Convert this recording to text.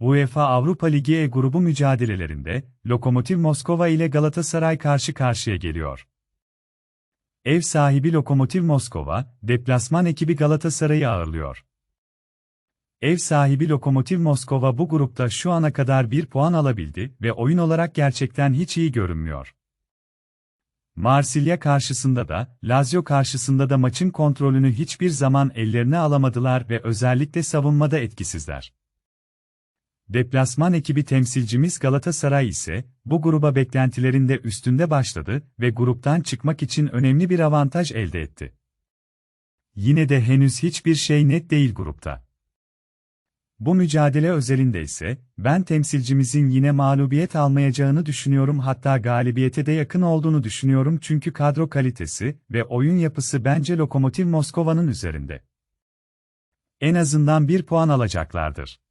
UEFA Avrupa Ligi E grubu mücadelelerinde Lokomotiv Moskova ile Galatasaray karşı karşıya geliyor. Ev sahibi Lokomotiv Moskova, deplasman ekibi Galatasaray'ı ağırlıyor. Ev sahibi Lokomotiv Moskova bu grupta şu ana kadar bir puan alabildi ve oyun olarak gerçekten hiç iyi görünmüyor. Marsilya karşısında da, Lazio karşısında da maçın kontrolünü hiçbir zaman ellerine alamadılar ve özellikle savunmada etkisizler. Deplasman ekibi temsilcimiz Galatasaray ise, bu gruba beklentilerinde üstünde başladı ve gruptan çıkmak için önemli bir avantaj elde etti. Yine de henüz hiçbir şey net değil grupta. Bu mücadele özelinde ise, ben temsilcimizin yine mağlubiyet almayacağını düşünüyorum hatta galibiyete de yakın olduğunu düşünüyorum çünkü kadro kalitesi ve oyun yapısı bence Lokomotiv Moskova'nın üzerinde. En azından bir puan alacaklardır.